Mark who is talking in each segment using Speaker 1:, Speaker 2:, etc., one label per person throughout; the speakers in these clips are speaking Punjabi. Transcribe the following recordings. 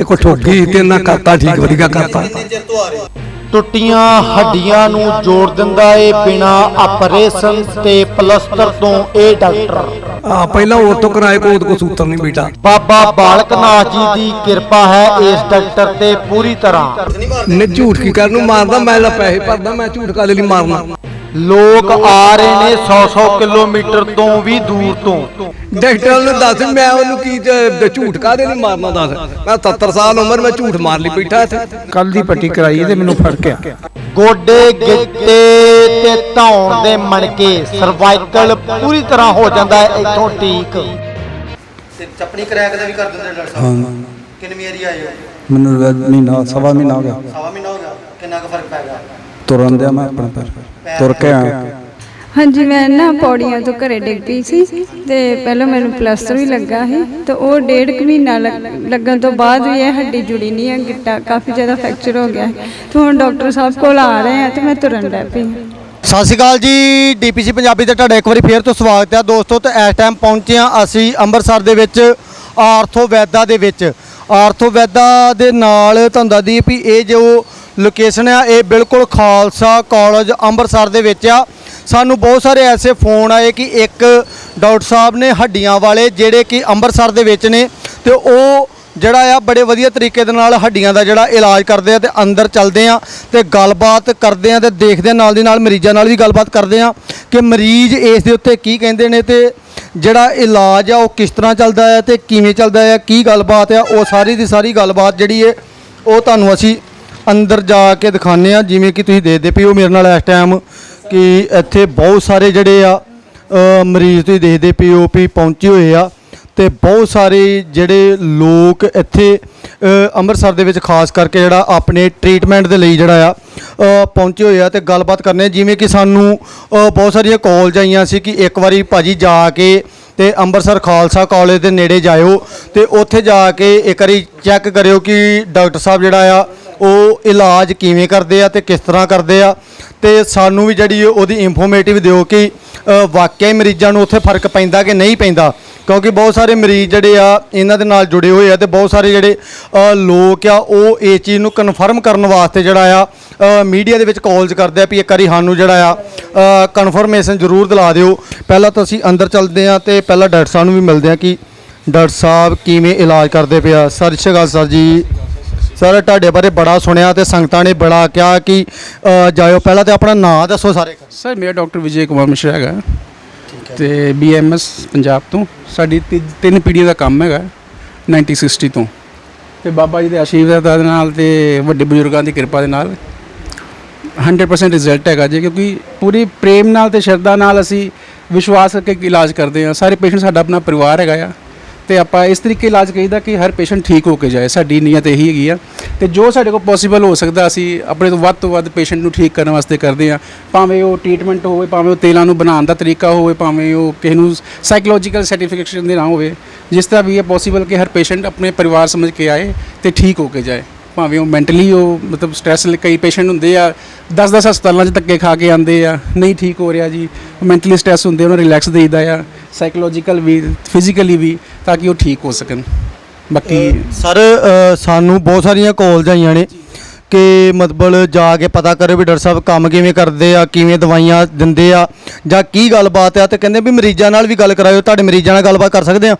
Speaker 1: ਤੇ ਕੋ ਠੋਗੀ ਤੇ ਨਾ ਕਰਤਾ ਠੀਕ ਵਧੀਆ ਕਰਤਾ?
Speaker 2: ਟੁੱਟੀਆਂ ਹੱਡੀਆਂ ਨੂੰ ਜੋੜ ਦਿੰਦਾ ਏ ਬਿਨਾ ਆਪਰੇਸ਼ਨ ਤੇ ਪਲਸਤਰ ਤੋਂ ਇਹ ਡਾਕਟਰ।
Speaker 1: ਆ ਪਹਿਲਾਂ ਉਹ ਤੋਂ ਕਰਾਏ ਕੋ ਉਹਦੇ ਕੋ ਸੂਤਰ ਨਹੀਂ ਬੇਟਾ।
Speaker 2: ਬਾਬਾ ਬਾਲਕ ਨਾਥ ਜੀ ਦੀ ਕਿਰਪਾ ਹੈ ਇਸ ਡਾਕਟਰ ਤੇ ਪੂਰੀ ਤਰ੍ਹਾਂ।
Speaker 1: ਨੇ ਝੂਠ ਕੀ ਕਰਨ ਨੂੰ ਮਾਰਦਾ ਮੈਂ ਤਾਂ ਪੈਸੇ ਭਰਦਾ ਮੈਂ ਝੂਠ ਕਾਲੇ ਲਈ ਮਾਰਨਾ?
Speaker 2: ਲੋਕ ਆ ਰਹੇ ਨੇ 100-100 ਕਿਲੋਮੀਟਰ ਤੋਂ ਵੀ ਦੂਰ ਤੋਂ।
Speaker 1: ਡਾਕਟਰ ਨੂੰ ਦੱਸ ਮੈਂ ਉਹਨੂੰ ਕੀ ਤੇ ਝੂਠ ਕਾਦੇ ਨਹੀਂ ਮਾਰਨਾ ਦੱਸ? ਮੈਂ 70 ਸਾਲ ਉਮਰ ਮੈਂ ਝੂਠ ਮਾਰ ਲਈ ਬੈਠਾ ਇੱਥੇ।
Speaker 3: ਕੱਲ ਦੀ ਪੱਟੀ ਕਰਾਈ ਤੇ ਮੈਨੂੰ ਫ਼ਰਕ ਆ।
Speaker 2: ਗੋਡੇ ਗਿੱਟੇ ਤੇ ਧੌਣ ਦੇ ਮਣਕੇ ਸਰਵਾਈਕਲ ਪੂਰੀ ਤਰ੍ਹਾਂ ਹੋ ਜਾਂਦਾ ਹੈ ਇੱਥੋਂ ਠੀਕ।
Speaker 4: ਤੇ ਚੱਪਣੀ ਕਰੈਕ ਦਾ ਵੀ ਕਰ ਦਿੰਦੇ ਡਾਕਟਰ ਸਾਹਿਬ। ਕਿੰਨੀ ਵਾਰੀ ਆਏ ਹੋ?
Speaker 3: ਮੈਨੂੰ ਮਹੀਨਾ ਸਵਾ ਮਹੀਨਾ ਹੋ ਗਿਆ।
Speaker 4: ਸਵਾ ਮਹੀਨਾ ਹੋ ਗਿਆ। ਕਿੰਨਾ ਕੁ ਫ਼ਰਕ ਪੈ ਗਿਆ?
Speaker 3: ਤੁਰਨ ਦਿਆ ਮੈਂ ਆਪਣੇ ਪੈਰ। ਤੁਰ ਕੇ ਆਇਆ।
Speaker 5: ਹਾਂਜੀ ਮੈਂ ਨਾ ਪੌੜੀਆਂ ਤੋਂ ਘਰੇ ਡਿੱਗ ਪਈ ਸੀ ਤੇ ਪਹਿਲਾਂ ਮੈਨੂੰ ਪਲਾਸਟਰ ਵੀ ਲੱਗਾ ਸੀ ਤੇ ਉਹ ਡੇਢ ਕੁ ਮਹੀਨਾ ਲੱਗ- ਲੱਗਣ ਤੋਂ ਬਾਅਦ ਵੀ ਇਹ ਹੱਡੀ ਜੁੜੀ ਨਹੀਂ ਹੈ ਗਿੱਟਾ ਕਾਫੀ ਜ਼ਿਆਦਾ ਫ੍ਰੈਕਚਰ ਹੋ ਗਿਆ ਹੈ। ਤੇ ਹੁਣ ਡਾਕਟਰ ਸਾਹਿਬ ਕੋਲ ਆ ਰਹੇ ਆ ਤੇ ਮੈਂ ਤੁਰਨ ਲੱਗ ਪਈ ਹਾਂ।
Speaker 2: ਸਤਿ ਸ਼੍ਰੀ ਅਕਾਲ ਜੀ ਡੀਪੀਸੀ ਪੰਜਾਬੀ ਤੇ ਤੁਹਾਡਾ ਇੱਕ ਵਾਰੀ ਫੇਰ ਤੋਂ ਸਵਾਗਤ ਹੈ। ਦੋਸਤੋ ਤੇ ਇਸ ਟਾਈਮ ਪਹੁੰਚੇ ਹਾਂ ਅਸੀਂ ਅੰਮ੍ਰਿਤਸਰ ਦੇ ਵਿੱਚ ਆਰਥੋ ਵੈਦਾ ਦੇ ਵਿੱਚ। ਆਰਥੋ ਵੈਦਾ ਦੇ ਨਾਲ ਤੁਹਾਨੂੰ ਦੱਸ ਦਈਏ ਵੀ ਇਹ ਜੋ ਲੋਕੇਸ਼ਨ ਆ, ਇਹ ਬਿਲਕੁਲ ਖਾਲਸਾ ਕਾਲਜ ਅੰਮ੍ਰਿਤਸਰ ਦੇ ਵਿੱਚ ਆ। ਸਾਨੂੰ ਬਹੁਤ ਸਾਰੇ ਐਸੇ ਫੋਨ ਆਏ ਕਿ ਇੱਕ ਡਾਕਟਰ ਸਾਹਿਬ ਨੇ ਹੱਡੀਆਂ ਵਾਲੇ ਜਿਹੜੇ ਕਿ ਅੰਮ੍ਰਿਤਸਰ ਦੇ ਵਿੱਚ ਨੇ, ਤੇ ਉਹ ਜਿਹੜਾ ਆ ਬੜੇ ਵਧੀਆ ਤਰੀਕੇ ਦੇ ਨਾਲ ਹੱਡੀਆਂ ਦਾ ਜਿਹੜਾ ਇਲਾਜ ਕਰਦੇ ਆ ਤੇ ਅੰਦਰ ਚੱਲਦੇ ਆ ਤੇ ਗੱਲਬਾਤ ਕਰਦੇ ਆ ਤੇ ਦੇਖਦੇ ਨਾਲ ਦੀ ਨਾਲ ਮਰੀਜ਼ਾਂ ਨਾਲ ਵੀ ਗੱਲਬਾਤ ਕਰਦੇ ਆ ਕਿ ਮਰੀਜ਼ ਇਸ ਦੇ ਉੱਤੇ ਕੀ ਕਹਿੰਦੇ ਨੇ ਤੇ ਜਿਹੜਾ ਇਲਾਜ ਆ, ਉਹ ਕਿਸ ਤਰ੍ਹਾਂ ਚੱਲਦਾ ਹੈ ਤੇ ਕਿਵੇਂ ਚੱਲਦਾ ਹੈ ਕੀ ਗੱਲਬਾਤ ਆ, ਉਹ ਸਾਰੀ ਦੀ ਸਾਰੀ ਗੱਲਬਾਤ ਜਿਹੜੀ ਹੈ ਉਹ ਤੁਹਾਨੂੰ ਅਸੀਂ ਅੰਦਰ ਜਾ ਕੇ ਦਿਖਾਉਂਦੇ ਆ ਜਿਵੇਂ ਕਿ ਤੁਸੀਂ ਦੇਖਦੇ ਪਏ ਹੋ ਮੇਰੇ ਨਾਲ ਇਸ ਟਾਈਮ ਕਿ ਇੱਥੇ ਬਹੁਤ ਸਾਰੇ ਜਿਹੜੇ ਆ ਮਰੀਜ਼ ਤੁਸੀਂ ਦੇਖਦੇ ਪਏ ਹੋ ਵੀ ਪਹੁੰਚੇ ਹੋਏ ਆ ਤੇ ਬਹੁਤ ਸਾਰੇ ਜਿਹੜੇ ਲੋਕ ਇੱਥੇ ਅੰਮ੍ਰਿਤਸਰ ਦੇ ਵਿੱਚ ਖਾਸ ਕਰਕੇ ਜਿਹੜਾ ਆਪਣੇ ਟ੍ਰੀਟਮੈਂਟ ਦੇ ਲਈ ਜਿਹੜਾ ਆ ਪਹੁੰਚੇ ਹੋਏ ਆ ਤੇ ਗੱਲਬਾਤ ਕਰਨੇ ਜਿਵੇਂ ਕਿ ਸਾਨੂੰ ਬਹੁਤ ਸਾਰੀਆਂ ਕਾਲਜ ਆਈਆਂ ਸੀ ਕਿ ਇੱਕ ਵਾਰੀ ਭਾਜੀ ਜਾ ਕੇ ਤੇ ਅੰਮ੍ਰਿਤਸਰ ਖਾਲਸਾ ਕਾਲਜ ਦੇ ਨੇੜੇ ਜਾਇਓ ਤੇ ਉੱਥੇ ਜਾ ਕੇ ਇੱਕ ਵਾਰੀ ਚੈੱਕ ਕਰਿਓ ਕਿ ਡਾਕਟਰ ਸਾਹਿਬ ਜਿਹੜਾ ਆ ਉਹ ਇਲਾਜ ਕਿਵੇਂ ਕਰਦੇ ਆ ਤੇ ਕਿਸ ਤਰ੍ਹਾਂ ਕਰਦੇ ਆ ਤੇ ਸਾਨੂੰ ਵੀ ਜਿਹੜੀ ਉਹਦੀ ਇਨਫੋਰਮੇਟਿਵ ਦਿਓ ਕਿ ਵਾਕਿਆ ਹੀ ਮਰੀਜ਼ਾਂ ਨੂੰ ਉੱਥੇ ਫ਼ਰਕ ਪੈਂਦਾ ਕਿ ਨਹੀਂ ਪੈਂਦਾ? ਕਿਉਂਕਿ ਬਹੁਤ ਸਾਰੇ ਮਰੀਜ਼ ਜਿਹੜੇ ਆ, ਇਹਨਾਂ ਦੇ ਨਾਲ ਜੁੜੇ ਹੋਏ ਆ ਤੇ ਬਹੁਤ ਸਾਰੇ ਜਿਹੜੇ ਲੋਕ ਆ, ਉਹ ਇਸ ਚੀਜ਼ ਨੂੰ ਕਨਫਰਮ ਕਰਨ ਵਾਸਤੇ ਜਿਹੜਾ ਆ ਮੀਡੀਆ ਦੇ ਵਿੱਚ ਕਾਲਜ ਕਰਦੇ ਆ ਵੀ ਇੱਕ ਵਾਰੀ ਸਾਨੂੰ ਜਿਹੜਾ ਆ ਕਨਫਰਮੇਸ਼ਨ ਜ਼ਰੂਰ ਦਿਲਾ ਦਿਓ। ਪਹਿਲਾਂ ਤਾਂ ਅਸੀਂ ਅੰਦਰ ਚੱਲਦੇ ਆ ਤੇ ਪਹਿਲਾਂ ਡਾਕਟਰ ਸਾਹਿਬ ਨੂੰ ਵੀ ਮਿਲਦੇ ਆ ਕਿ ਡਾਕਟਰ ਸਾਹਿਬ ਕਿਵੇਂ ਇਲਾਜ ਕਰਦੇ ਪਿਆ ਸਤਿ ਸ਼੍ਰੀ ਅਕਾਲ ਸਰ ਜੀ। ਸਰ ਤੁਹਾਡੇ ਬਾਰੇ ਬੜਾ ਸੁਣਿਆ ਤੇ ਸੰਗਤਾਂ ਨੇ ਬੜਾ ਕਿਹਾ ਕਿ ਅ, ਜਾਇਓ ਪਹਿਲਾਂ ਤੇ ਆਪਣਾ ਨਾਮ ਦੱਸੋ ਸਾਰੇ।
Speaker 6: ਸਰ ਮੇਰਾ ਡਾਕਟਰ ਵਿਜੇ ਕੁਮਾਰ ਮਿਸ਼ਰਾ ਹੈਗਾ। ਤੇ ਬੀਐਮਐਸ ਪੰਜਾਬ ਤੋਂ। ਸਾਡੀ ਤੀ- ਤਿੰਨ ਪੀੜ੍ਹੀਆਂ ਦਾ ਕੰਮ ਹੈਗਾ 1960 ਤੋਂ। ਤੇ ਬਾਬਾ ਜੀ ਦੇ ਆਸ਼ੀਰਵਾਦ ਦੇ ਨਾਲ ਤੇ ਵੱਡੇ ਬਜ਼ੁਰਗਾਂ ਦੀ ਕਿਰਪਾ ਦੇ ਨਾਲ 100% ਰਿਜ਼ਲਟ ਹੈਗਾ ਜੀ ਕਿਉਂਕਿ ਪੂਰੀ ਪ੍ਰੇਮ ਨਾਲ ਤੇ ਸ਼ਰਧਾ ਨਾਲ ਅਸੀਂ ਵਿਸ਼ਵਾਸ ਕਰਕੇ ਇਲਾਜ ਕਰਦੇ ਹਾਂ। ਸਾਰੇ ਪੇਸ਼ੈਂਟ ਸਾਡਾ ਆਪਣਾ ਪਰਿਵਾਰ ਹੈਗਾ ਆ। ਤੇ ਆਪਾਂ ਇਸ ਤਰੀਕੇ ਇਲਾਜ ਕਰੀਦਾ ਕਿ ਹਰ ਪੇਸ਼ੈਂਟ ਠੀਕ ਹੋ ਕੇ ਜਾਏ। ਸਾਡੀ ਨੀਅਤ ਇਹੀ ਹੈਗੀ ਆ। ਤੇ ਜੋ ਸਾਡੇ ਕੋਲ ਪੋਸੀਬਲ ਹੋ ਸਕਦਾ, ਅਸੀਂ ਆਪਣੇ ਤੋਂ ਵੱਧ ਤੋਂ ਵੱਧ ਪੇਸ਼ੈਂਟ ਨੂੰ ਠੀਕ ਕਰਨ ਵਾਸਤੇ ਕਰਦੇ ਆ। ਭਾਵੇਂ ਉਹ ਟ੍ਰੀਟਮੈਂਟ ਹੋਵੇ, ਭਾਵੇਂ ਉਹ ਤੇਲਾਂ ਨੂੰ ਬਣਾਉਣ ਦਾ ਤਰੀਕਾ ਹੋਵੇ, ਭਾਵੇਂ ਉਹ ਕਿਸੇ ਨੂੰ ਸਾਈਕੋਲੋਜੀਕਲ ਸਰਟੀਫਿਕੇਸ਼ਨ ਦੇ ਨਾ ਹੋਵੇ, ਜਿਸ ਤਰ੍ਹਾਂ ਵੀ ਇਹ ਪੋਸੀਬਲ ਕਿ ਹਰ ਪੇਸ਼ੈਂਟ ਆਪਣੇ ਪਰਿਵਾਰ ਸਮਝ ਕੇ ਆਏ ਤੇ ਠੀਕ ਹੋ ਕੇ ਜਾਏ। ਭਾਵੇਂ ਉਹ ਮੈਂਟਲੀ ਉਹ ਮਤਲਬ ਸਟ੍ਰੈਸ ਕਈ ਪੇਸ਼ੈਂਟ ਹੁੰਦੇ ਆ 10-10 ਹਸਪਤਾਲਾਂ 'ਚ ਧੱਕੇ ਖਾ ਕੇ ਆਉਂਦੇ ਆ, ਨਹੀਂ ਠੀਕ ਹੋ ਰਿਹਾ ਜੀ ਮੈਂਟਲੀ ਸਟ੍ਰੈਸ ਹੁੰਦੇ ਉਹਨਾਂ ਰਿਲੈਕਸ ਦੇਈਦਾ ਆ ਸਾਈਕੋਲੋਜੀਕਲ ਵੀ ਫਿਜ਼ੀਕਲੀ ਵੀ, ਤਾਂ ਕਿ ਉਹ ਠੀਕ ਹੋ ਸਕਣ। ਬਾਕੀ
Speaker 2: ਸਰ ਸਾਨੂੰ ਬਹੁਤ ਸਾਰੀਆਂ ਕਾਲਜ ਆਈਆਂ ਨੇ ਕਿ ਮਤਲਬ ਜਾ ਕੇ ਪਤਾ ਕਰਿਓ ਵੀ ਡਾਕਟਰ ਸਾਹਿਬ ਕੰਮ ਕਿਵੇਂ ਕਰਦੇ ਆ, ਕਿਵੇਂ ਦਵਾਈਆਂ ਦਿੰਦੇ ਆ ਜਾਂ ਕੀ ਗੱਲਬਾਤ ਆ, ਤੇ ਕਹਿੰਦੇ ਵੀ ਮਰੀਜ਼ਾਂ ਨਾਲ ਵੀ ਗੱਲ ਕਰਾਇਓ, ਤੁਹਾਡੇ ਮਰੀਜ਼ਾਂ ਨਾਲ ਗੱਲਬਾਤ ਕਰ ਸਕਦੇ ਆ?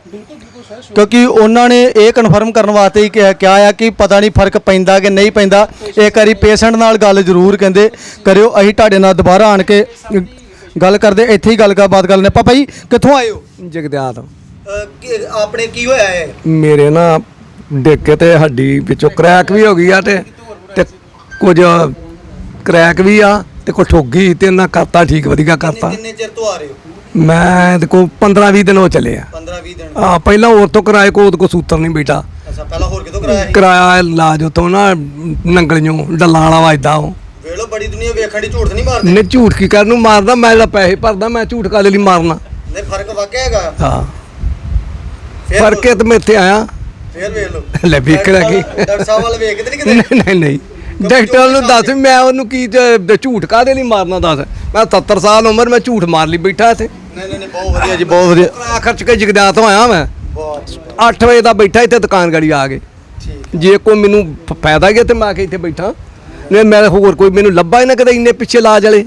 Speaker 2: ਕਿਉਂਕਿ ਉਹਨਾਂ ਨੇ ਇਹ ਕਨਫਰਮ ਕਰਨ ਵਾਸਤੇ ਹੀ ਕਿਹਾ ਕਿਹਾ ਆ ਕਿ ਪਤਾ ਨਹੀਂ ਫ਼ਰਕ ਪੈਂਦਾ ਕਿ ਨਹੀਂ ਪੈਂਦਾ। ਇੱਕ ਵਾਰੀ ਪੇਸ਼ੈਂਟ ਨਾਲ ਗੱਲ ਜ਼ਰੂਰ ਕਹਿੰਦੇ ਕਰਿਓ ਅਸੀਂ ਤੁਹਾਡੇ ਨਾਲ ਦੁਬਾਰਾ ਆਣ ਕੇ ਗੱਲ ਕਰਦੇ ਇੱਥੇ ਹੀ ਗੱਲ ਬਾਤ ਕਰ ਲੈਂਦੇ। ਪਾਪਾ ਜੀ ਕਿੱਥੋਂ ਆਏ ਹੋ?
Speaker 4: ਆਪਣੇ ਕੀ ਹੋਇਆ ਹੈ
Speaker 1: ਮੇਰੇ ਨਾ ਡਿੱਗ ਕੇ ਤੇ ਹੱਡੀ ਵਿੱਚੋਂ ਕਰੈਕ ਵੀ ਹੋ ਗਈ ਆ ਤੇ ਤੇ ਕੁਝ ਕਰੈਕ ਵੀ ਆ ਤੇ ਕੋ ਠੋਗੀ ਤੇ ਨਾ ਕਰਤਾ ਠੀਕ ਵਧੀਆ ਕਰਤਾ।
Speaker 4: ਕਿੰਨੇ ਚਿਰ ਤੋਂ ਆ ਰਹੇ ਹੋ?
Speaker 1: ਮੈਂ ਤੇ ਕੋ 15 20 ਦਿਨ ਹੋ ਚੱਲੇ ਆ।
Speaker 4: 15 20 ਦਿਨ।
Speaker 1: ਆ ਪਹਿਲਾਂ ਹੋਰ ਤੋਂ ਕਰਾਏ ਕੋ ਉਹਦੇ ਕੋ ਸੂਤਰ ਨਹੀਂ ਬੇਟਾ।
Speaker 4: ਅੱਛਾ ਪਹਿਲਾਂ ਹੋਰ ਕਿਤੋਂ ਕਰਾਇਆ ਸੀ?
Speaker 1: ਕਰਾਇਆ ਇਲਾਜ ਉਤੋਂ ਨਾ ਨੰਗਲੀਆਂ ਡੱਲਾਂ ਵਾਲਾ ਵੱਜਦਾ ਉਹ।
Speaker 4: ਵੇਖ ਲਓ ਬੜੀ ਦੁਨੀਆ ਵੇਖਣ ਦੀ ਝੂਠ ਨਹੀਂ ਮਾਰਦੇ।
Speaker 1: ਨੇ ਝੂਠ ਕੀ ਕਰਨ ਨੂੰ ਮਾਰਦਾ ਮੈਂ ਤਾਂ ਪੈਸੇ ਭਰਦਾ ਮੈਂ ਝੂਠ ਕਾਲੇ ਲਈ ਮਾਰਨਾ?
Speaker 4: ਨਹੀਂ ਫ਼ਰਕ ਵਾਕਿਆ ਹੈਗਾ।
Speaker 1: ਹਾਂ।
Speaker 4: ਫੇਰ
Speaker 1: ਫ਼ਰਕ ਹੈ ਤੇ ਮੈਂ ਇੱਥੇ ਆਇਆ।
Speaker 4: ਫੇਰ ਵੇਖ ਲਓ।
Speaker 1: ਲੈ ਵੇਖ ਲੈ ਕੀ।
Speaker 4: ਡਾਕਟਰ ਸਾਹਿਬ ਵਾਲ ਵੇਖ ਤੇ ਨਹੀਂ ਕਿਤੇ?
Speaker 1: ਨਹੀਂ ਨਹੀਂ ਨਹੀਂ। ਡਾਕਟਰ ਨੂੰ ਦੱਸ ਮੈਂ ਉਹਨੂੰ ਕੀ ਝੂਠ ਕਾਦੇ ਲਈ ਮਾਰਨਾ ਦੱਸ। ਮੈਂ 70 ਸਾਲ ਉਮਰ ਮੈਂ ਝੂਠ ਮਾਰ ਲਈ ਬੈਠਾ ਇੱਥੇ।
Speaker 4: ਨਹੀਂ ਨਹੀਂ ਨਹੀਂ ਬਹੁਤ ਵਧੀਆ ਜੀ
Speaker 2: ਬਹੁਤ ਵਧੀਆ।
Speaker 1: ਆ ਖਰਚ ਕੇ ਜਗਦਾਤ ਹੋਇਆ ਮੈਂ।
Speaker 4: ਬਹੁਤ
Speaker 1: 8 ਵਜੇ ਦਾ ਬੈਠਾ ਇੱਥੇ ਦੁਕਾਨ ਗੜੀ ਆ ਕੇ।
Speaker 4: ਠੀਕ
Speaker 1: ਜੇ ਕੋਈ ਮੈਨੂੰ ਫ- ਫਾਇਦਾ ਗਿਆ ਤੇ ਮੈਂ ਆ ਕੇ ਇੱਥੇ ਬੈਠਾ। ਨਹੀਂ ਮੈਂ ਹੋਰ ਕੋਈ ਮੈਨੂੰ ਲੱਭਾ ਹੀ ਨਾ ਕਦੇ ਇੰਨੇ ਪਿੱਛੇ ਲਾਜ ਵਾਲੇ।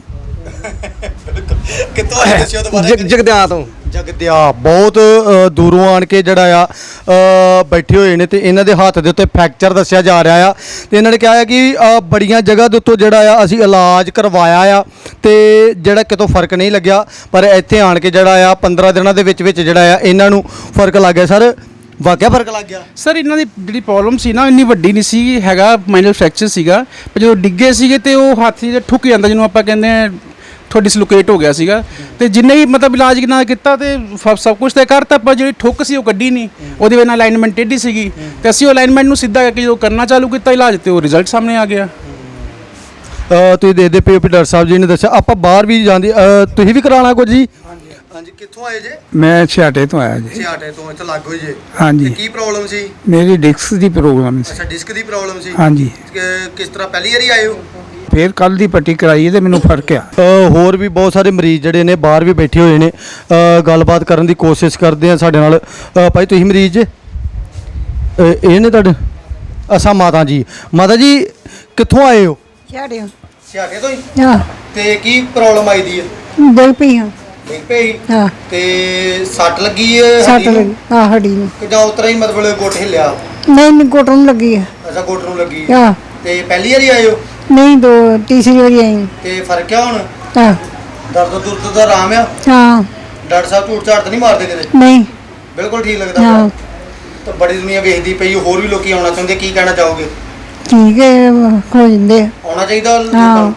Speaker 4: ਕਿੱਥੋਂ ਆਏ ਦੱਸਿਓ ਦੁਬਾਰਾ
Speaker 1: ਜਗ ਜਗਦਿਆਂ ਤੋਂ
Speaker 2: ਜਗਦਿਆ ਬਹੁਤ ਅ, ਦੂਰੋਂ ਆਣ ਕੇ ਜਿਹੜਾ ਆ ਅ, ਬੈਠੇ ਹੋਏ ਨੇ ਤੇ ਇਹਨਾਂ ਦੇ ਹੱਥ ਦੇ ਉੱਤੇ ਫ੍ਰੈਕਚਰ ਦੱਸਿਆ ਜਾ ਰਿਹਾ ਆ। ਤੇ ਇਹਨਾਂ ਨੇ ਕਿਹਾ ਹੈ ਕਿ ਅ, ਬੜੀਆਂ ਜਗ੍ਹਾ ਦੇ ਉੱਤੋਂ ਜਿਹੜਾ ਆ ਅਸੀਂ ਇਲਾਜ ਕਰਵਾਇਆ ਆ ਤੇ ਜਿਹੜਾ ਕਿਤੋਂ ਫ਼ਰਕ ਨਹੀਂ ਲੱਗਿਆ ਪਰ ਇੱਥੇ ਆਣ ਕੇ ਜਿਹੜਾ ਆ 15 ਦਿਨਾਂ ਦੇ ਵਿੱਚ ਵਿੱਚ ਜਿਹੜਾ ਆ ਇਹਨਾਂ ਨੂੰ ਫ਼ਰਕ ਲੱਗ ਗਿਆ। ਸਰ ਵਾਕਿਆ ਫ਼ਰਕ ਲੱਗ ਗਿਆ?
Speaker 6: ਸਰ ਇਹਨਾਂ ਦੀ ਜਿਹੜੀ ਪ੍ਰੋਬਲਮ ਸੀ ਨਾ ਇੰਨੀ ਵੱਡੀ ਨਹੀਂ ਸੀ ਹੈਗਾ ਮਾਈਨਰ ਫ੍ਰੈਕਚਰ ਸੀਗਾ। ਪਰ ਜਦੋਂ ਡਿੱਗੇ ਸੀਗੇ ਤੇ ਉਹ ਹੱਥ ਜਿਹੜਾ ਠੁੱਕ ਜਾਂਦਾ ਜਿਹਨੂੰ ਆਪਾਂ ਕਹਿੰਦੇ ਆ ਥੋੜਾ ਡਿਸਲੋਕੇਟ ਹੋ ਗਿਆ ਸੀਗਾ। ਤੇ ਜਿੰਨੇ ਹੀ ਮਤਲਬ ਇਲਾਜ ਨਾ ਕੀਤਾ ਤੇ ਫ- ਸਭ ਕੁਝ ਤੇ ਕਰਤਾ ਪਰ ਜਿਹੜੀ ਠੁੱਕ ਸੀ ਉਹ ਕੱਢੀ ਨਹੀਂ। ਉਹਦੀ ਵਜ੍ਹਾ ਨਾਲ ਅਲਾਈਨਮੈਂਟ ਟੇਢੀ ਸੀਗੀ। ਤੇ ਅਸੀਂ ਉਹ ਅਲਾਈਨਮੈਂਟ ਨੂੰ ਸਿੱਧਾ ਕਰਕੇ ਜਦੋਂ ਕਰਨਾ ਚਾਲੂ ਕੀਤਾ ਇਲਾਜ ਤੇ ਉਹ ਰਿਜ਼ਲਟ ਸਾਹਮਣੇ ਆ ਗਿਆ।
Speaker 2: ਅ, ਤੁਸੀਂ ਦੇਖਦੇ ਪਏ ਹੋ ਵੀ ਡਾਕਟਰ ਸਾਹਿਬ ਜੀ ਨੇ ਦੱਸਿਆ। ਆਪਾਂ ਬਾਹਰ ਵੀ ਜਾਂਦੇ ਅ, ਤੁਸੀਂ ਵੀ ਕਰਾਉਣਾ ਕੁਝ ਜੀ?
Speaker 4: ਹਾਂਜੀ ਕਿੱਥੋਂ ਆਏ ਜੇ?
Speaker 3: ਮੈਂ ਛਿਆਟੇ ਤੋਂ ਆਇਆ ਜੀ।
Speaker 4: ਸਿਆਟੇ ਤੋਂ ਇੱਥੇ ਲੱਗ ਹੋਈ ਜੇ।
Speaker 3: ਹਾਂਜੀ।
Speaker 4: ਤੇ ਕੀ ਪ੍ਰੋਬਲਮ ਸੀ?
Speaker 3: ਮੇਰੀ ਡਿਸਕ ਦੀ ਪ੍ਰੋਬਲਮ ਸੀ।
Speaker 4: ਅੱਛਾ ਡਿਸਕ ਦੀ ਪ੍ਰੋਬਲਮ ਸੀ।
Speaker 3: ਹਾਂਜੀ।
Speaker 4: ਕਿ- ਕਿਸ ਤਰ੍ਹਾਂ ਪਹਿਲੀ ਵਾਰੀ ਆਏ ਹੋ?
Speaker 3: ਫੇਰ ਕੱਲ ਦੀ ਪੱਟੀ ਕਰਾਈ ਤੇ ਮੈਨੂੰ ਫ਼ਰਕ ਆ।
Speaker 2: ਅ, ਹੋਰ ਵੀ ਬਹੁਤ ਸਾਰੇ ਮਰੀਜ਼ ਜਿਹੜੇ ਨੇ ਬਾਹਰ ਵੀ ਬੈਠੇ ਹੋਏ ਨੇ। ਅ, ਗੱਲਬਾਤ ਕਰਨ ਦੀ ਕੋਸ਼ਿਸ਼ ਕਰਦੇ ਆ ਸਾਡੇ ਨਾਲ। ਅ, ਭਾਈ ਤੁਸੀਂ ਮਰੀਜ਼? ਜੇ ਅ, ਇਹ ਨੇ ਤੁਹਾਡੇ? ਅਸਾਂ ਮਾਤਾ ਜੀ। ਮਾਤਾ ਜੀ ਕਿੱਥੋਂ ਆਏ ਹੋ?
Speaker 7: ਛਾੜਿਓ
Speaker 4: ਸਿਆਟੇ ਤੋਂ ਹੀ?
Speaker 7: ਹਾਂ।
Speaker 4: ਤੇ ਕੀ ਪ੍ਰੋਬਲਮ ਆਈ ਦੀ ਹੈ
Speaker 7: ਡਿੱਗ ਪਈ ਹਾਂ।
Speaker 4: ਡਿੱਗ ਪਈ?
Speaker 7: ਹਾਂ।
Speaker 4: ਤੇ ਸੱਟ ਲੱਗੀ ਹੈ
Speaker 7: ਸੱਟ? ਲੱਗੀ। ਹਾਂ ਹੱਡੀ ਨੂੰ।
Speaker 4: ਕਿ ਜਾਂ ਉਤਰਾ ਹੀ ਮਤਲਬ ਗੁੱਟ ਹਿੱਲਿਆ?
Speaker 7: ਨਹੀਂ ਨਹੀਂ ਘੁੱਟਣ ਨੂੰ ਲੱਗੀ ਹੈ
Speaker 4: ਅੱਛਾ ਗੁੱਟ ਨੂੰ ਲੱਗੀ
Speaker 7: ਹਾਂ।
Speaker 4: ਤੇ ਪਹਿਲੀ ਵਾਰੀ ਆਏ ਹੋ?
Speaker 7: ਨਹੀਂ ਦੋ ਤੀਸਰੀ ਵਾਰੀ ਆਈ।
Speaker 4: ਤੇ ਫ਼ਰਕ ਆ ਹੁਣ
Speaker 7: ਹਾਂ
Speaker 4: ਦਰਦ ਦੁਰਦ ਦਾ ਆਰਾਮ ਆ
Speaker 7: ਹਾਂ
Speaker 4: ਡਾਕਟਰ ਸਾਹਿਬ ਝੂਠ ਝਾੜ ਤਾਂ ਨਹੀਂ ਮਾਰਦੇ ਕਿਤੇ
Speaker 7: ਨਹੀਂ
Speaker 4: ਬਿਲਕੁਲ ਠੀਕ ਲੱਗਦਾ
Speaker 7: ਹਾਂ।
Speaker 4: ਪਿਆ। ਤਾਂ ਬੜੀ ਦੁਨੀਆ ਵੇਖਦੀ ਪਈ ਹੋਰ ਵੀ ਲੋਕੀ ਆਉਣਾ ਚਾਹੁੰਦੇ ਕੀ ਕਹਿਣਾ ਚਾਹੋਗੇ
Speaker 7: ਠੀਕ ਹੈ ਹੋ ਜਾਂਦੇ ਆ।
Speaker 4: ਆਉਣਾ ਚਾਹੀਦਾ ਲੋਕਾਂ
Speaker 7: ਹਾਂ
Speaker 4: ਨੂੰ?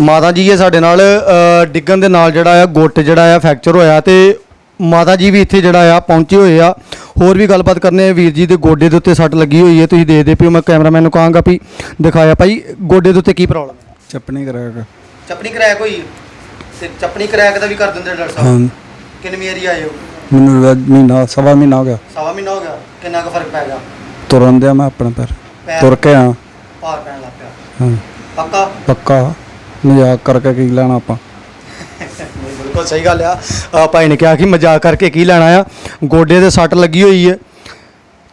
Speaker 2: ਮਾਤਾ ਜੀ ਇਹ ਸਾਡੇ ਨਾਲ ਅ, ਡਿੱਗਣ ਦੇ ਨਾਲ ਜਿਹੜਾ ਆ ਗੁੱਟ ਜਿਹੜਾ ਆ ਫ੍ਰੈਕਚਰ ਹੋਇਆ ਤੇ ਮਾਤਾ ਜੀ ਵੀ ਇੱਥੇ ਜਿਹੜਾ ਆ ਪਹੁੰਚੇ ਹੋਏ ਆ। ਹੋਰ ਵੀ ਗੱਲਬਾਤ ਕਰਨੇ ਆ। ਵੀਰ ਜੀ ਦੇ ਗੋਡੇ ਦੇ ਉੱਤੇ ਸੱਟ ਲੱਗੀ ਹੋਈ ਹੈ। ਤੁਸੀਂ ਦੇਖਦੇ ਪਿਓ ਮੈਂ ਕੈਮਰਾਮੈਨ ਨੂੰ ਕਹਾਂਗਾ ਵੀ ਦਿਖਾਇਆ। ਭਾਈ ਗੋਡੇ ਦੇ ਉੱਤੇ ਕੀ ਪ੍ਰੋਬਲਮ ਹੈ?
Speaker 3: ਚੱਪਣੀ ਕਰਾ ਕੇ
Speaker 4: ਚੱਪਣੀ ਕਰੈਕ ਹੋਈ। ਤੇ ਚੱਪਣੀ ਕਰੈਕ ਦਾ ਵੀ ਕਰ ਦਿੰਦੇ ਡਾਕਟਰ
Speaker 3: ਹਾਂ।
Speaker 4: ਸਾਹਿਬ ਕਿੰਨੀ ਵਾਰੀ ਆਏ ਹੋ?
Speaker 3: ਮੈਨੂੰ ਲੱਗਾ ਮਹੀਨਾ ਸਵਾ ਮਹੀਨਾ ਹੋ ਗਿਆ।
Speaker 4: ਸਵਾ ਮਹੀਨਾ ਹੋ ਗਿਆ। ਕਿੰਨਾ ਕੁ ਫ਼ਰਕ ਪੈ ਗਿਆ?
Speaker 3: ਤੁਰਨ ਦਿਆ ਮੈਂ ਆਪਣੇ ਪੈਰ।
Speaker 4: ਪੈਰ?
Speaker 3: ਤੁਰ ਕੇ ਆ
Speaker 4: ਭਾਰ ਪੈਣ ਲੱਗ ਪਿਆ।
Speaker 3: ਹਾਂ।
Speaker 4: ਪੱਕਾ?
Speaker 3: ਪੱਕਾ। ਮਜ਼ਾਕ ਕਰਕੇ ਕੀ ਲੈਣਾ ਆਪਾਂ?
Speaker 2: ਬਿਲਕੁਲ ਸਹੀ ਗੱਲ ਆ। ਅ, ਭਾਈ ਨੇ ਕਿਹਾ ਕਿ ਮਜ਼ਾਕ ਕਰਕੇ ਕੀ ਲੈਣਾ ਆ? ਗੋਡੇ ਦੇ ਸੱਟ ਲੱਗੀ ਹੋਈ ਹੈ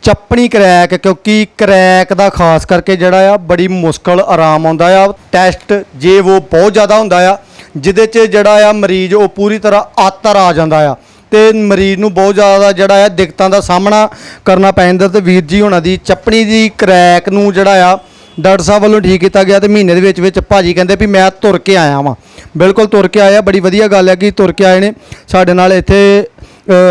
Speaker 2: ਚੱਪਣੀ ਕਰੈਕ ਕਿਉਂਕਿ ਕਰੈਕ ਦਾ ਖਾਸ ਕਰਕੇ ਜਿਹੜਾ ਆ ਬੜੀ ਮੁਸ਼ਕਲ ਆਰਾਮ ਆਉਂਦਾ ਆ। ਟੈਸਟ ਜੇ ਉਹ ਬਹੁਤ ਜ਼ਿਆਦਾ ਹੁੰਦਾ ਆ ਜਿਹਦੇ 'ਚ ਜਿਹੜਾ ਆ ਮਰੀਜ਼ ਉਹ ਪੂਰੀ ਤਰ੍ਹਾਂ ਆਤਰ ਆ ਜਾਂਦਾ ਆ। ਤੇ ਮਰੀਜ਼ ਨੂੰ ਬਹੁਤ ਜ਼ਿਆਦਾ ਜਿਹੜਾ ਆ ਦਿੱਕਤਾਂ ਦਾ ਸਾਹਮਣਾ ਕਰਨਾ ਪੈਂਦਾ ਤੇ ਵੀਰ ਜੀ ਹੋਣਾ ਦੀ ਚੱਪਣੀ ਦੀ ਕਰੈਕ ਨੂੰ ਜਿਹੜਾ ਆ ਡਾਕਟਰ ਸਾਹਿਬ ਵੱਲੋਂ ਠੀਕ ਕੀਤਾ ਗਿਆ ਤੇ ਮਹੀਨੇ ਦੇ ਵਿੱਚ ਵਿੱਚ ਭਾਜੀ ਕਹਿੰਦੇ ਵੀ ਮੈਂ ਤੁਰ ਕੇ ਆਇਆ ਵਾਂ। ਬਿਲਕੁਲ ਤੁਰ ਕੇ ਆਇਆ, ਬੜੀ ਵਧੀਆ ਗੱਲ ਹੈ ਕਿ ਤੁਰ ਕੇ ਆਏ ਨੇ। ਸਾਡੇ ਨਾਲ ਇੱਥੇ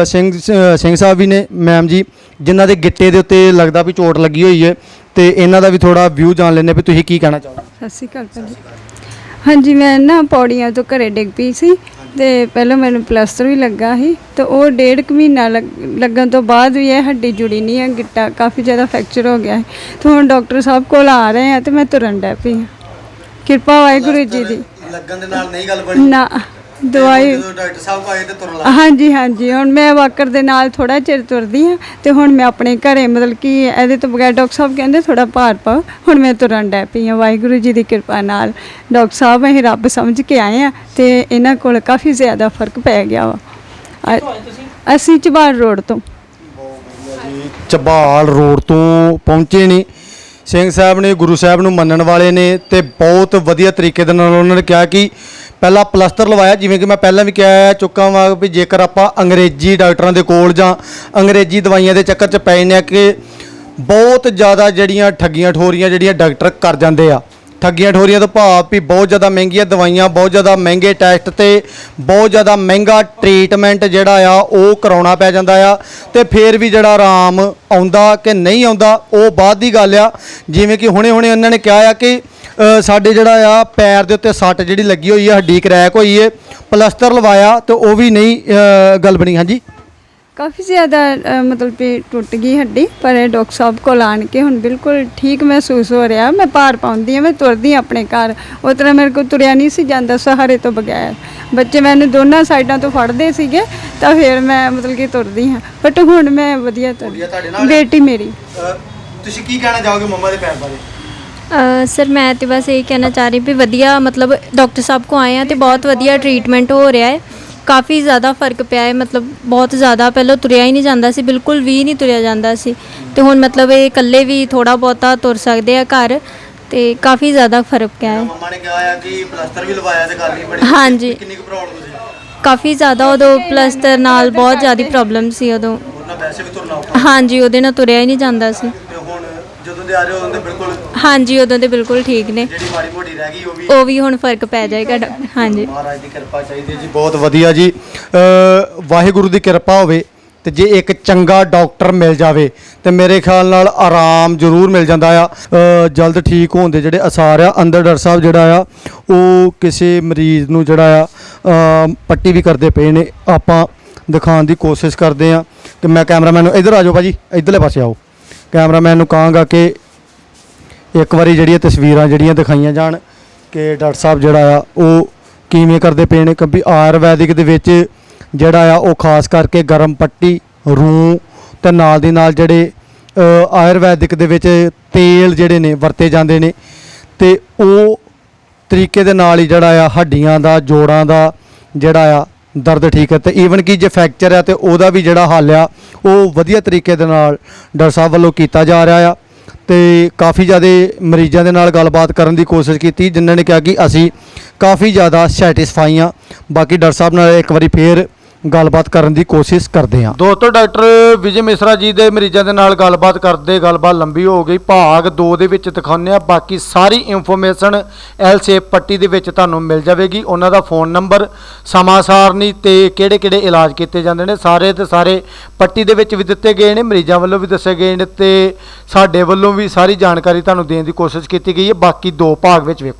Speaker 2: ਸਿੰਘ ਸਿੰਘ ਸਾਹਿਬ ਵੀ ਨੇ ਮੈਮ ਜੀ, ਜਿਨ੍ਹਾਂ ਦੇ ਗਿੱਟੇ ਦੇ ਉੱਤੇ ਲੱਗਦਾ ਵੀ ਚੋਟ ਲੱਗੀ ਹੋਈ ਹੈ ਤੇ ਇਹਨਾਂ ਦਾ ਵੀ ਥੋੜਾ ਵਿਊ ਜਾਣ ਲੈਣੇ ਵੀ ਤੁਸੀਂ ਕੀ ਕਹਿਣਾ ਚਾਹੋਗੇ?
Speaker 5: ਸਤਿ ਸ਼੍ਰੀ ਅਕਾਲ ਭੈਣ ਜੀ। ਹਾਂਜੀ, ਮੈਂ ਨਾ ਪੌੜੀਆਂ ਤੋਂ ਘਰੇ ਡਿੱਗ ਪਈ ਸੀ ਤੇ ਪਹਿਲਾਂ ਮੈਨੂੰ ਪਲਸਟਰ ਵੀ ਲੱਗਾ ਸੀ ਤੇ ਉਹ ਡੇਢ ਕੁ ਮਹੀਨਾ ਲੱਗ- ਲੱਗਣ ਤੋਂ ਬਾਅਦ ਵੀ ਇਹ ਹੱਡੀ ਜੁੜੀ ਨਹੀਂ ਹੈ ਗਿੱਟਾ ਕਾਫੀ ਜ਼ਿਆਦਾ ਫ੍ਰੈਕਚਰ ਹੋ ਗਿਆ ਹੈ ਤੇ ਹੁਣ ਡਾਕਟਰ ਸਾਹਿਬ ਕੋਲ ਆ ਰਹੇ ਆ ਤੇ ਮੈਂ ਤੁਰਨ ਡੈ ਪਈ ਹਾਂ। ਕਿਰਪਾ ਵਾਹਿਗੁਰੂ ਜੀ ਦੀ।
Speaker 4: ਲੱਗਣ ਦੇ ਨਾਲ ਨਹੀਂ ਗੱਲ ਬਣੀ?
Speaker 5: ਨਾ। ਦਵਾਈ
Speaker 4: ਜਦੋਂ ਡਾਕਟਰ ਸਾਹਿਬ ਆਏ ਤੇ ਤੁਰਨ ਲੱਗ
Speaker 5: ਹਾਂਜੀ ਹਾਂਜੀ। ਹੁਣ ਮੈਂ ਵਾਕਰ ਦੇ ਨਾਲ ਥੋੜਾ ਚਿਰ ਤੁਰਦੀ ਹਾਂ ਤੇ ਹੁਣ ਮੈਂ ਆਪਣੇ ਘਰੇ ਮਤਲਬ ਕਿ ਇਹਦੇ ਤੋਂ ਬਗੈਰ ਡਾਕਟਰ ਸਾਹਿਬ ਕਹਿੰਦੇ ਥੋੜਾ ਭਾਰ ਪਾਓ। ਹੁਣ ਮੈਂ ਤੁਰਨ ਡੈ ਪਈ ਹਾਂ। ਵਾਹਿਗੁਰੂ ਜੀ ਦੀ ਕਿਰਪਾ ਨਾਲ ਡਾਕਟਰ ਸਾਹਿਬ ਅਸੀਂ ਰੱਬ ਸਮਝ ਕੇ ਆਏ ਆ ਤੇ ਇਹਨਾਂ ਕੋਲ ਕਾਫੀ ਜ਼ਿਆਦਾ ਫ਼ਰਕ ਪੈ ਗਿਆ ਵਾ। ਅ- ਅਸੀਂ ਚਬਾਰ ਰੋਡ ਤੋਂ।
Speaker 2: ਚਬਾਲ ਰੋਡ ਤੋਂ ਪਹੁੰਚੇ ਨੇ। ਸਿੰਘ ਸਾਹਿਬ ਨੇ ਗੁਰੂ ਸਾਹਿਬ ਨੂੰ ਮੰਨਣ ਵਾਲੇ ਨੇ ਤੇ ਬਹੁਤ ਵਧੀਆ ਤਰੀਕੇ ਦੇ ਨਾਲ ਉਹਨਾਂ ਨੇ ਕਿਹਾ ਕਿ ਪਹਿਲਾਂ ਪਲਸਤਰ ਲਵਾਇਆ, ਜਿਵੇਂ ਕਿ ਮੈਂ ਪਹਿਲਾਂ ਵੀ ਕਿਹਾ ਚੁੱਕਾ ਵਾਂ ਵੀ ਜੇਕਰ ਆਪਾਂ ਅੰਗਰੇਜ਼ੀ ਡਾਕਟਰਾਂ ਦੇ ਕੋਲ ਜਾਂ ਅੰਗਰੇਜ਼ੀ ਦਵਾਈਆਂ ਦੇ ਚੱਕਰ 'ਚ ਪੈ ਜਾਂਦੇ ਆ ਕਿ ਬਹੁਤ ਜ਼ਿਆਦਾ ਜਿਹੜੀਆਂ ਠੱਗੀਆਂ ਠੋਰੀਆਂ ਜਿਹੜੀਆਂ ਡਾਕਟਰ ਕਰ ਜਾਂਦੇ ਆ। ਠੱਗੀਆਂ ਠੋਰੀਆਂ ਤੋਂ ਭਾਵ ਵੀ ਬਹੁਤ ਜ਼ਿਆਦਾ ਮਹਿੰਗੀਆਂ ਦਵਾਈਆਂ, ਬਹੁਤ ਜ਼ਿਆਦਾ ਮਹਿੰਗੇ ਟੈਸਟ ਤੇ ਬਹੁਤ ਜ਼ਿਆਦਾ ਮਹਿੰਗਾ ਟ੍ਰੀਟਮੈਂਟ ਜਿਹੜਾ ਆ, ਉਹ ਕਰਾਉਣਾ ਪੈ ਜਾਂਦਾ ਆ। ਤੇ ਫਿਰ ਵੀ ਜਿਹੜਾ ਆਰਾਮ ਆਉਂਦਾ ਕਿ ਨਹੀਂ ਆਉਂਦਾ, ਉਹ ਬਾਅਦ ਦੀ ਗੱਲ ਆ। ਜਿਵੇਂ ਕਿ ਹੁਣੇ ਹੁਣੇ ਉਹਨਾਂ ਨੇ ਕਿਹਾ ਆ ਕਿ ਸਾਡੇ ਜਿਹੜਾ ਆ ਪੈਰ ਦੇ ਉੱਤੇ ਸੱਟ ਜਿਹੜੀ ਲੱਗੀ ਹੋਈ ਹੈ ਹੱਡੀ ਕਰੈਕ ਹੋਈ ਹੈ ਪਲਸਟਰ ਲਵਾਇਆ ਤੇ ਉਹ ਵੀ ਨਹੀਂ ਅ, ਗੱਲ ਬਣੀ ਹਾਂਜੀ?
Speaker 5: ਕਾਫੀ ਜ਼ਿਆਦਾ ਅ, ਮਤਲਬ ਕਿ ਟੁੱਟ ਗਈ ਹੱਡੀ ਪਰ ਇਹ ਡਾਕਟਰ ਸਾਹਿਬ ਕੋਲ ਆਣ ਕੇ ਹੁਣ ਬਿਲਕੁਲ ਠੀਕ ਮਹਿਸੂਸ ਹੋ ਰਿਹਾ। ਮੈਂ ਭਾਰ ਪਾਉਂਦੀ ਹਾਂ ਮੈਂ ਤੁਰਦੀ ਹਾਂ ਆਪਣੇ ਘਰ। ਉਸ ਤਰ੍ਹਾਂ ਮੇਰੇ ਕੋਲ ਤੁਰਿਆ ਨਹੀਂ ਸੀ ਜਾਂਦਾ ਸਹਾਰੇ ਤੋਂ ਬਗੈਰ। ਬੱਚੇ ਮੈਨੂੰ ਦੋਨਾਂ ਸਾਈਡਾਂ ਤੋਂ ਫੜਦੇ ਸੀਗੇ ਤਾਂ ਫਿਰ ਮੈਂ ਮਤਲਬ ਕਿ ਤੁਰਦੀ ਹਾਂ। ਬਟ ਹੁਣ ਮੈਂ ਵਧੀਆ
Speaker 4: ਗੁੜੀਆ ਤੁਹਾਡੇ
Speaker 5: ਤੁਰ
Speaker 4: ਨਾਲ ਹੈ?
Speaker 5: ਬੇਟੀ ਮੇਰੀ।
Speaker 4: ਤੁਸੀਂ ਕੀ ਕਹਿਣਾ ਚਾਹੋਗੇ ਮੰਮਾ ਦੇ ਪੈਰ ਬਾਰੇ?
Speaker 8: ਸਰ ਮੈਂ ਤੇ ਬਸ ਇਹ ਕਹਿਣਾ ਚਾਹ ਰਹੀ ਵੀ ਵਧੀਆ ਮਤਲਬ ਡਾਕਟਰ ਸਾਹਿਬ ਕੋ ਆਏ ਆ ਤੇ ਬਹੁਤ ਵਧੀਆ ਟ੍ਰੀਟਮੈਂਟ ਹੋ ਰਿਹਾ ਹੈ। ਕਾਫੀ ਜ਼ਿਆਦਾ ਫ਼ਰਕ ਪਿਆ ਹੈ ਮਤਲਬ ਬਹੁਤ ਜ਼ਿਆਦਾ ਪਹਿਲਾਂ ਤੁਰਿਆ ਹੀ ਨਹੀਂ ਜਾਂਦਾ ਸੀ ਬਿਲਕੁਲ ਵੀ ਨਹੀਂ ਤੁਰਿਆ ਜਾਂਦਾ ਸੀ। ਤੇ ਹੁਣ ਮਤਲਬ ਇਹ ਇਕੱਲੇ ਵੀ ਥੋੜਾ ਬਹੁਤਾ ਤੁਰ ਸਕਦੇ ਆ ਘਰ ਤੇ ਕਾਫੀ ਜ਼ਿਆਦਾ ਫ਼ਰਕ ਪਿਆ ਹੈ।
Speaker 4: ਮੰਮਾ ਨੇ ਕਿਹਾ ਆ ਕਿ ਪਲਸਟਰ ਵੀ ਲਵਾਇਆ ਤੇ ਗੱਲ ਨਹੀਂ ਬੜੀ
Speaker 8: ਹਾਂਜੀ।
Speaker 4: ਕਿੰਨੀ ਕੁ ਪ੍ਰੋਬਲਮ ਸੀ?
Speaker 8: ਕਾਫੀ ਜ਼ਿਆਦਾ ਉਦੋਂ ਪਲਸਟਰ ਨਾਲ ਬਹੁਤ ਜ਼ਿਆਦਾ ਪ੍ਰੋਬਲਮ ਸੀ ਉਦੋਂ।
Speaker 4: ਉਹਨਾਂ ਵੈਸੇ ਵੀ ਤੁਰਨਾ ਔਖਾ।
Speaker 8: ਹਾਂਜੀ ਉਹਦੇ ਨਾਲ ਤੁਰਿਆ ਹੀ ਨਹੀਂ ਜਾਂਦਾ ਸੀ।
Speaker 4: ਜਦੋਂ ਦੇ ਆ ਰਹੇ ਹੋ ਉਹਦੇ ਬਿਲਕੁਲ
Speaker 8: ਹਾਂਜੀ ਉਦੋਂ ਦੇ ਬਿਲਕੁਲ ਠੀਕ ਨੇ।
Speaker 4: ਜਿਹੜੀ ਮਾੜੀ ਮੋਟੀ ਰਹਿ ਗਈ ਉਹ ਵੀ
Speaker 8: ਉਹ ਵੀ ਹੁਣ ਫ਼ਰਕ ਪੈ ਜਾਏਗਾ ਹਾਂਜੀ।
Speaker 4: ਮਹਾਰਾਜ ਦੀ ਕਿਰਪਾ ਚਾਹੀਦੀ ਹੈ ਜੀ
Speaker 2: ਬਹੁਤ ਵਧੀਆ ਜੀ। ਅ, ਵਾਹਿਗੁਰੂ ਦੀ ਕਿਰਪਾ ਹੋਵੇ ਤੇ ਜੇ ਇੱਕ ਚੰਗਾ ਡਾਕਟਰ ਮਿਲ ਜਾਵੇ ਤੇ ਮੇਰੇ ਖਿਆਲ ਨਾਲ ਆਰਾਮ ਜ਼ਰੂਰ ਮਿਲ ਜਾਂਦਾ ਆ। ਅ, ਜਲਦ ਠੀਕ ਹੋਣ ਦੇ ਜਿਹੜੇ ਅਸਾਰ ਆ ਅੰਦਰ ਡਾਕਟਰ ਸਾਹਿਬ ਜਿਹੜਾ ਆ ਉਹ ਕਿਸੇ ਮਰੀਜ਼ ਨੂੰ ਜਿਹੜਾ ਆ ਅ, ਪੱਟੀ ਵੀ ਕਰਦੇ ਪਏ ਨੇ। ਆਪਾਂ ਦਿਖਾਉਣ ਦੀ ਕੋਸ਼ਿਸ਼ ਕਰਦੇ ਆ। ਤੇ ਮੈਂ ਕੈਮਰਾਮੈਨ ਨੂੰ ਇੱਧਰ ਆ ਜਾਓ ਭਾਜੀ ਇੱਧਰਲੇ ਪਾਸੇ ਆਓ। ਕੈਮਰਾਮੈਨ ਨੂੰ ਕਹਾਂਗਾ ਕਿ ਇੱਕ ਵਾਰੀ ਜਿਹੜੀਆਂ ਤਸਵੀਰਾਂ ਜਿਹੜੀਆਂ ਦਿਖਾਈਆਂ ਜਾਣ ਕਿ ਡਾਕਟਰ ਸਾਹਿਬ ਜਿਹੜਾ ਆ, ਉਹ ਕਿਵੇਂ ਕਰਦੇ ਪਏ ਨੇ ਕਿਉਂਕਿ ਆਯੁਰਵੈਦਿਕ ਦੇ ਵਿੱਚ ਜਿਹੜਾ ਆ, ਉਹ ਖਾਸ ਕਰਕੇ ਗਰਮ ਪੱਟੀ, ਰੂ ਤੇ ਨਾਲ ਦੀ ਨਾਲ ਜਿਹੜੇ ਆਯੁਰਵੈਦਿਕ ਦੇ ਵਿੱਚ ਤੇਲ ਜਿਹੜੇ ਨੇ, ਵਰਤੇ ਜਾਂਦੇ ਨੇ ਤੇ ਉਹ ਤਰੀਕੇ ਦੇ ਨਾਲ ਹੀ ਜਿਹੜਾ ਆ, ਹੱਡੀਆਂ ਦਾ, ਜੋੜਾਂ ਦਾ ਜਿਹੜਾ ਆ ਦਰਦ ਠੀਕ ਹੈ ਤੇ ਈਵਨ ਕਿ ਜੇ ਫ੍ਰੈਕਚਰ ਆ ਤੇ ਉਹਦਾ ਵੀ ਜਿਹੜਾ ਹੱਲ ਆ, ਉਹ ਵਧੀਆ ਤਰੀਕੇ ਦੇ ਨਾਲ ਡਾਕਟਰ ਸਾਹਿਬ ਵੱਲੋਂ ਕੀਤਾ ਜਾ ਰਿਹਾ ਆ। ਤੇ ਕਾਫੀ ਜ਼ਿਆਦਾ ਮਰੀਜ਼ਾਂ ਦੇ ਨਾਲ ਗੱਲਬਾਤ ਕਰਨ ਦੀ ਕੋਸ਼ਿਸ਼ ਕੀਤੀ, ਜਿਨ੍ਹਾਂ ਨੇ ਕਿਹਾ ਕਿ ਅਸੀਂ ਕਾਫੀ ਜ਼ਿਆਦਾ ਸੈਟੀਸਫਾਈ ਆ। ਬਾਕੀ ਡਾਕਟਰ ਸਾਹਿਬ ਨਾਲ ਇੱਕ ਵਾਰੀ ਫੇਰ ਗੱਲਬਾਤ ਕਰਨ ਦੀ ਕੋਸ਼ਿਸ਼ ਕਰਦੇ ਹਾਂ। ਦੋਸਤੋ, ਡਾਕਟਰ ਵਿਜੇ ਮਿਸਰਾ ਜੀ ਦੇ ਮਰੀਜ਼ਾਂ ਦੇ ਨਾਲ ਗੱਲਬਾਤ ਕਰਦੇ, ਗੱਲਬਾਤ ਲੰਬੀ ਹੋ ਗਈ। ਭਾਗ 2 ਦੇ ਵਿੱਚ ਦਿਖਾਉਂਦੇ ਆ ਬਾਕੀ ਸਾਰੀ ਇਨਫੋਰਮੇਸ਼ਨ ਐਲ ਸ਼ੇਪ ਪੱਟੀ ਦੇ ਵਿੱਚ ਤੁਹਾਨੂੰ ਮਿਲ ਜਾਵੇਗੀ। ਉਹਨਾਂ ਦਾ ਫੋਨ ਨੰਬਰ ਸਮਾਂ ਸਾਰਣੀ ਤੇ ਕਿਹੜੇ ਕਿਹੜੇ ਇਲਾਜ ਕੀਤੇ ਜਾਂਦੇ ਨੇ, ਸਾਰੇ ਤੇ ਸਾਰੇ ਪੱਟੀ ਦੇ ਵਿੱਚ ਵੀ ਦਿੱਤੇ ਗਏ ਨੇ, ਮਰੀਜ਼ਾਂ ਵੱਲੋਂ ਵੀ ਦੱਸੇ ਗਏ ਨੇ ਤੇ ਸਾਡੇ ਵੱਲੋਂ ਵੀ ਸਾਰੀ ਜਾਣਕਾਰੀ ਤੁਹਾਨੂੰ ਦੇਣ ਦੀ ਕੋਸ਼ਿਸ਼ ਕੀਤੀ ਗਈ ਹੈ। ਬਾਕੀ ਦੋ ਭਾਗ ਵਿੱਚ ਵੇਖੋ।